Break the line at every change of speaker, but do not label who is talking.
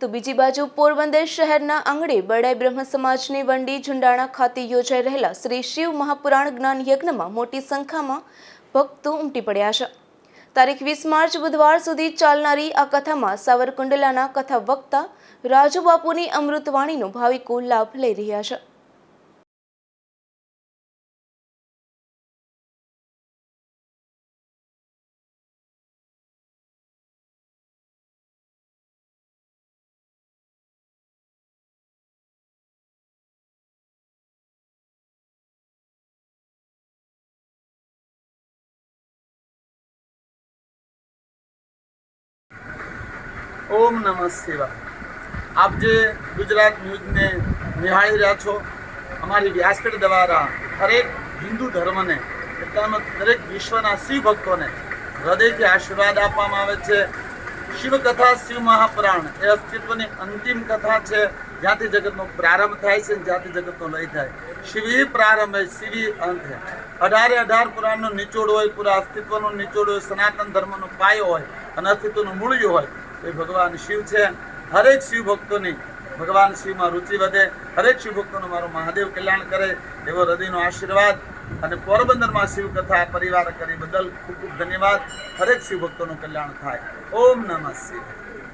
તો બીજી બાજુ પોરબંદર શહેરના આંગણે બડાઈ બ્રહ્મ સમાજની વંડી ઝુંડાણા ખાતે યોજાઈ રહેલા શ્રી શિવ મહાપુરાણ જ્ઞાન યજ્ઞમાં મોટી સંખ્યામાં ભક્તો ઉમટી પડ્યા છે. તારીખ વીસ માર્ચ બુધવાર સુધી ચાલનારી આ કથામાં સાવરકુંડલાના કથા વક્તા રાજુ બાપુની અમૃતવાણીનો ભાવિકો લાભ લઈ રહ્યા છે.
ઓમ નમઃ શિવા આપ જે ગુજરાત ન્યૂઝને નિહાળી રહ્યા છો, અમારી વ્યાસપીઠ દ્વારા હરેક હિન્દુ ધર્મને તેમજ દરેક વિશ્વના શિવ ભક્તોને હૃદયથી આશીર્વાદ આપવામાં આવે છે. શિવકથા શિવ મહાપુરાણ એ અસ્તિત્વની અંતિમ કથા છે. જ્યાંથી જગતનો પ્રારંભ થાય છે, જ્યાંથી જગતનો લય થાય. શિવી પ્રારંભ હે શિવી અંત હે. અઢારે અઢાર પુરાણનો નિચોડ હોય, પૂરા અસ્તિત્વનો નિચોડ હોય, સનાતન ધર્મનો પાયો હોય, અને અસ્તિત્વનું મૂળ્યું હોય એ ભગવાન શિવ છે. હરેક શિવ ભક્તોની ભગવાન શિવમાં રુચિ વધે. હરેક શિવ ભક્તોનું મારું મહાદેવ કલ્યાણ કરે એવો હૃદયનો આશીર્વાદ અને પોરબંદરમાં શિવ કથા પરિવાર કરી બદલ ખૂબ ખૂબ ધન્યવાદ. હરેક શિવ ભક્તોનું કલ્યાણ થાય. ઓમ નમઃ શિવાય.